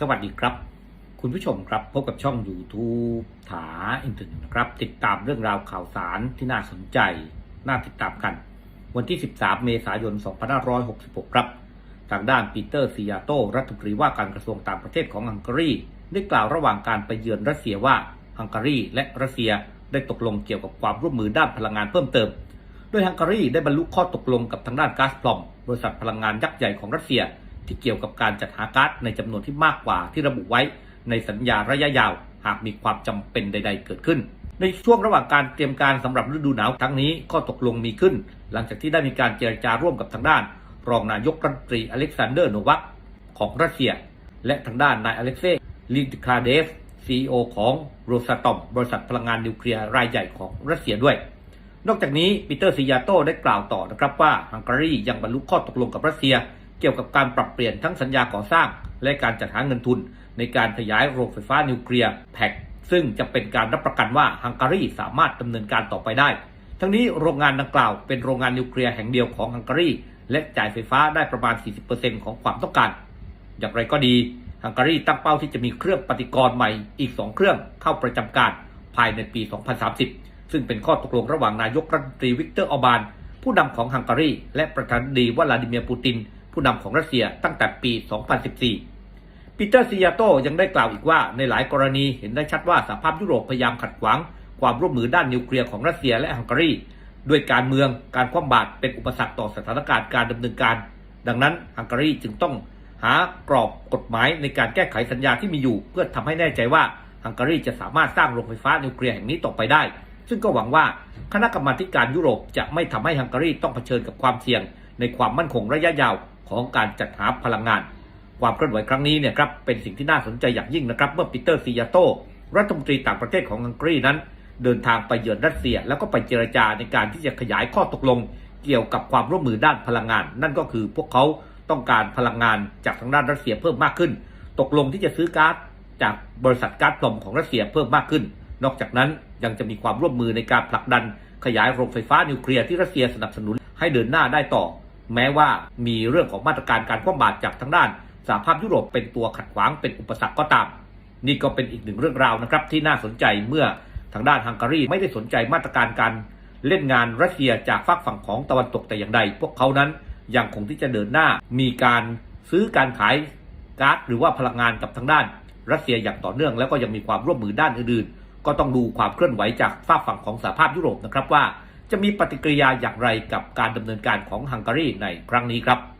สวัสดีครับ คุณผู้ชมครับพบกับช่อง YouTube ถาอินเทอร์เน็ตนะครับ ติดตามเรื่องราวข่าวสารที่น่าสนใจ น่าติดตามกัน วันที่ 13 เมษายน 2566 ครับ ทางด้านปีเตอร์ซิยาโต รัฐมนตรีว่าการกระทรวงต่างประเทศของฮังการีได้กล่าวระหว่างการไปเยือนรัสเซียว่าฮังการีและรัสเซียได้ตกลงเกี่ยวกับความร่วมมือด้านพลังงานเพิ่มเติม โดยฮังการีได้บรรลุข้อตกลงกับทางด้านกาซพลอมบริษัทพลังงานยักษ์ใหญ่ของรัสเซีย ที่เกี่ยวกับการจัดหาก๊าซในจำนวนที่มากกว่าที่ระบุไว้ในสัญญาระยะยาว หากมีความจำเป็นใด ๆ เกิดขึ้น ในช่วงระหว่างการเตรียมการสำหรับฤดูหนาวทั้งนี้ข้อตกลงมีขึ้น หลังจากที่ได้มีการเจรจาร่วมกับทางด้าน รองนายกรัฐมนตรีอเล็กซานเดอร์โนวัคของรัสเซีย และทางด้านนายอเล็กเซย์ลินคาเดฟซีอของโรสตอมบริษัทพลังงานนิวเคลียร์รายใหญ่ของรัสเซียด้วย นอกจากนี้ปีเตอร์ซิยาโตได้กล่าวต่อนะครับว่าฮังการียังบรรลุข้อตกลงกับรัสเซีย กี่ยวกับการปรับเปลี่ยนทั้งสัญญาก่อสร้าง และการจัดหาเงินทุน ในการขยายโรงไฟฟ้านิวเคลียร์แพ็กซึ่งจะเป็นการรับประกันว่าฮังการีสามารถดำเนินการต่อไปได้ ทั้งนี้โรงงานดังกล่าวเป็นโรงงานนิวเคลียร์แห่งเดียวของฮังการีและจ่ายไฟฟ้าได้ประมาณ 40%ของความต้องการ อย่างไรก็ดีฮังการีตั้งเป้าที่จะมีเครื่องปฏิกรณ์ใหม่อีก 2 เครื่องเข้าประจำการภายในปี 2030 ซึ่งเป็นข้อตกลงระหว่างนายกรัฐมนตรีวิกเตอร์ออบานผู้นำของฮังการีและประธานาธิบดีวลาดิเมียร์ปูติน ผู้นำของรัสเซียตั้งแต่ปี 2014 ปีเตอร์ซิยาโตยังได้กล่าวอีกว่าในหลายกรณีเห็นได้ชัดว่าสหภาพยุโรปพยายามขัดขวาง ความร่วมมือด้านนิวเคลียร์ของรัสเซียและฮังการีด้วยการเมืองการคว่ำบาตรเป็นอุปสรรคต่อสถานการณ์การดำเนินการ ดังนั้นฮังการีจึงต้องหากรอบกฎหมายในการแก้ไขสัญญาที่มีอยู่ เพื่อทำให้แน่ใจว่าฮังการีจะสามารถสร้างโรงไฟฟ้านิวเคลียร์แห่งนี้ต่อไปได้ ซึ่งก็หวังว่าคณะกรรมาการยุโรปจะไม่ทำให้ฮังการีต้องเผชิญกับความเสี่ยง ในความมั่นคงระยะยาว ของการจัดหาพลังงาน ความเคลื่อนไหวครั้งนี้เนี่ยครับเป็นสิ่งที่น่าสนใจอย่างยิ่งนะครับ เมื่อปีเตอร์ซิยาโต รัฐมนตรีต่างประเทศของฮังการีนั้น เดินทางไปเยือนรัสเซีย แล้วก็ไปเจรจาในการที่จะขยายข้อตกลง เกี่ยวกับความร่วมมือด้านพลังงาน นั่นก็คือพวกเขาต้องการพลังงานจากทางด้านรัสเซียเพิ่มมากขึ้น ตกลงที่จะซื้อก๊าซจากบริษัทก๊าซพลมของรัสเซียเพิ่มมากขึ้น นอกจากนั้นยังจะมีความร่วมมือในการผลักดัน ขยายโรงไฟฟ้านิวเคลียร์ที่รัสเซียสนับสนุนให้เดินหน้าได้ต่อ แม้ว่ามีเรื่องของมาตรการการคว่ำบาตรจากทางด้านสหภาพยุโรปเป็นตัวขัดขวางเป็นอุปสรรคก็ตาม นี่ก็เป็นอีกหนึ่งเรื่องราวนะครับ ที่น่าสนใจเมื่อทางด้านฮังการีไม่ได้สนใจมาตรการการเล่นงานรัสเซียจากฝากฝั่งของตะวันตกแต่อย่างใด พวกเขานั้นยังคงที่จะเดินหน้ามีการซื้อการขายก๊าซหรือว่าพลังงานกับทางด้าน รัสเซียอย่างต่อเนื่องแล้วก็ยังมีความร่วมมือด้านอื่นๆ ก็ต้องดูความเคลื่อนไหวจากฝากฝั่งของสหภาพยุโรปนะครับว่า จะมีปฏิกิริยาอย่างไรกับการดำเนินการของฮังการีในครั้งนี้ครับ